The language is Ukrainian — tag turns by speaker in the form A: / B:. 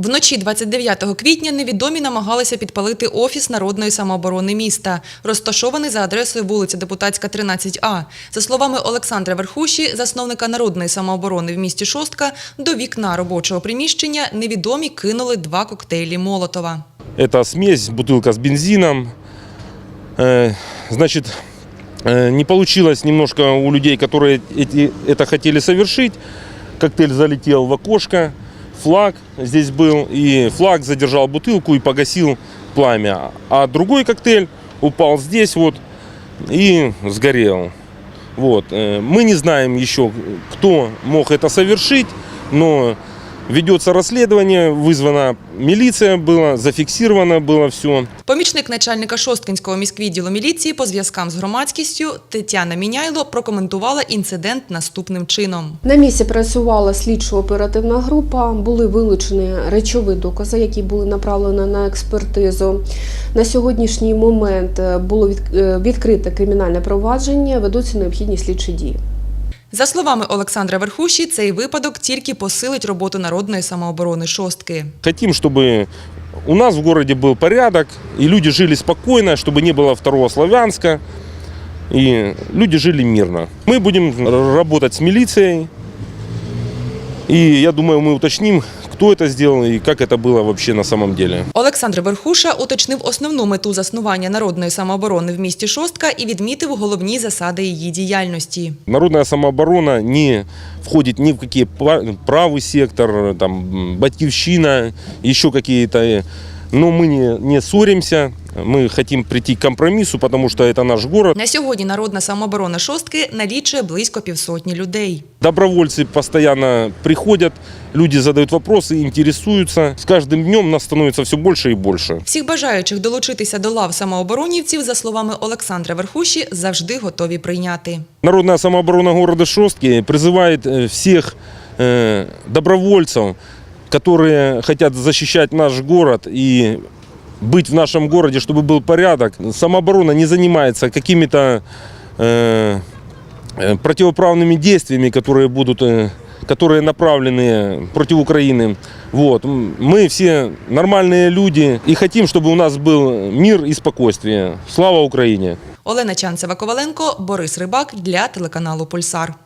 A: Вночі 29 квітня невідомі намагалися підпалити офіс народної самооборони міста, розташований за адресою вулиця Депутатська, 13А. За словами Олександра Верхуші, засновника народної самооборони в місті Шостка, до вікна робочого приміщення невідомі кинули два коктейлі Молотова.
B: Это смесь, бутылка с бензином. Э, Значит, э, не получилось немножко у людей, которые эти, это хотели совершить. Коктейль залетел в окошко, Флаг здесь был, и флаг задержал бутылку и погасил пламя. А другой коктейль упал здесь вот и сгорел. Вот. э, Мы не знаем еще, кто мог это совершить, но ведется расследование, вызвана милиция была, зафиксировано было все.
A: Помічник начальника Шосткинського міськвідділу міліції по зв'язкам з громадськістю Тетяна Міняйло прокоментувала інцидент наступним чином.
C: На місці працювала слідчо-оперативна група, були вилучені речові докази, які були направлені на експертизу. На сьогоднішній момент е, було від- е, відкрите кримінальне провадження, ведуться необхідні слідчі дії.
A: За словами Олександра Верхуші, цей випадок тільки посилить роботу народної самооборони шостки.
B: Хотим, чтобы у нас в городе был порядок, и люди жили спокойно, чтобы не было второго Славянска, и люди жили мирно. Мы будем р- работать с милицией, и я думаю, мы уточним, кто это сделал и как это было вообще на самом деле.
A: Олександр Верхуша уточнив основну мету заснування народної самооборони в місті Шостка і відмітив головні засади її діяльності.
B: Народная самооборона не входит ни в какие па- правый сектор, там, м, батькивщина, еще какие-то. Но мы не, не ссоримся, мы хотим прийти к компромиссу, потому что это наш город.
A: На сьогодні народна самооборона шостки налічує близько півсотні людей.
B: Добровольцы постоянно приходят, люди задают вопросы, интересуются. С каждым днем нас становится все больше и больше.
A: Всіх бажаючих долучитися до лав самооборонівців, за словами Олександра Верхуші, завжди готові прийняти.
B: Народная самооборона города Шостки призывает э, всех э, добровольцев, которые хотят защищать наш город и быть в нашем городе, чтобы был порядок. Самооборона не занимается какими-то э, э, противоправными действиями, которые будут, э, которые направлены против Украины. Вот. М, Мы все нормальные люди и хотим, чтобы у нас был мир и спокойствие. Слава Украине!
A: Олена Чанцева-Коваленко, Борис Рибак для телеканалу Пульсар.